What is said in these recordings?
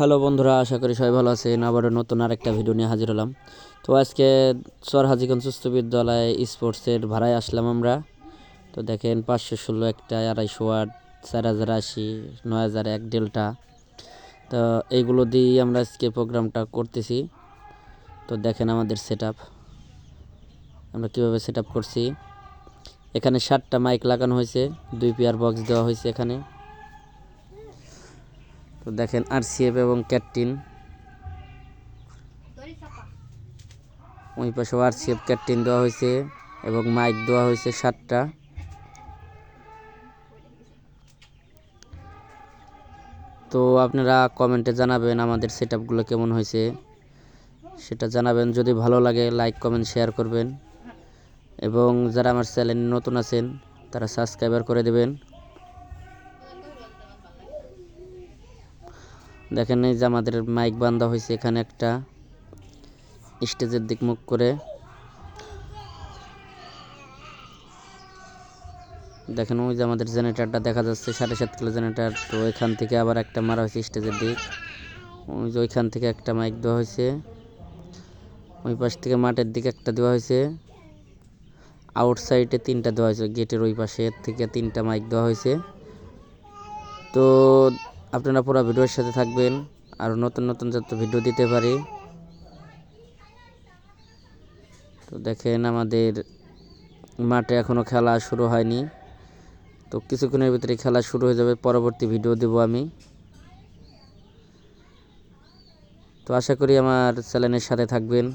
Hello বন্ধুরা, আশা করি সবাই ভালো আছেন। আবারও নতুন আরেকটা ভিডিও নিয়ে হাজির হলাম। তো আজকে সর হাজিগঞ্জ উচ্চ বিদ্যালয় স্পোর্টসের ভাড়ায় আসলাম আমরা। তো দেখেন, পাঁচশো ষোলো একটা আড়াইশো আট, চার হাজার আশি, নয় হাজার এক ডেল্টা। তো এইগুলো দিয়েই আমরা আজকে প্রোগ্রামটা করতেছি। তো দেখেন আমাদের সেট আপ আমরা কীভাবে সেট করছি। এখানে ষাটটা মাইক লাগানো হয়েছে, দুই পেয়ার বক্স দেওয়া হয়েছে এখানে। তো দেখেন আরসিএফ এবং ক্যাটটিন ওই পাশে আরসিএফ ক্যাটটিন দেওয়া হয়েছে এবং মাইক দেওয়া হয়েছে সাতটা। তো আপনারা কমেন্টে জানাবেন আমাদের সেট কেমন হয়েছে। সেটা জানাবেন। যদি ভালো লাগে, লাইক, কমেন্ট, শেয়ার করবেন। এবং যারা আমার চ্যানেলে নতুন আছেন, তারা সাবস্ক্রাইবার করে দেবেন। দেখেন এই যে আমাদের মাইক বান্ধা হয়েছে এখানে একটা। স্টেজের দিক মুখ করে। দেখেন ওই যে আমাদের জেনারেটারটা দেখা যাচ্ছে, সাড়ে সাত কিলো জেনারেটার তো ওইখান থেকে আবার একটা মারা হয়েছে স্টেজের দিক। ওই যে ওইখান থেকে একটা মাইক দেওয়া হয়েছে। ওই পাশ থেকে মাঠের দিকে একটা দেওয়া হয়েছে। আউটসাইডে তিনটা দেওয়া হয়েছে গেটের ওই পাশে থেকে তিনটা মাইক দেওয়া হয়েছে। তো আপনারা পুরো ভিডিওর সাথে থাকবেন আর নতুন নতুন যত ভিডিও দিতে পারি। তো দেখেন আমাদের মাঠে এখনও খেলা শুরু হয়নি। তো কিছুক্ষণের ভিতরে খেলা শুরু হয়ে যাবে, পরবর্তী ভিডিও দেব আমি। তো আশা করি আমার চ্যানেলের সাথে থাকবেন।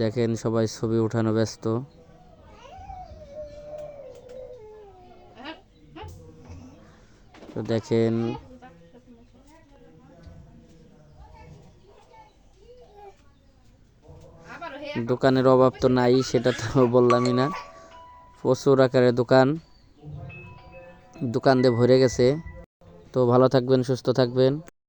দেখেন সবাই ছবি উঠানো ব্যস্ত। তো দেখেন। দোকানের অভাব তো নাই, সেটা তো বললামই না। প্রচুর আকারে দোকান। দোকান দিয়ে ভরে গেছে। তো ভালো থাকবেন, সুস্থ থাকবেন।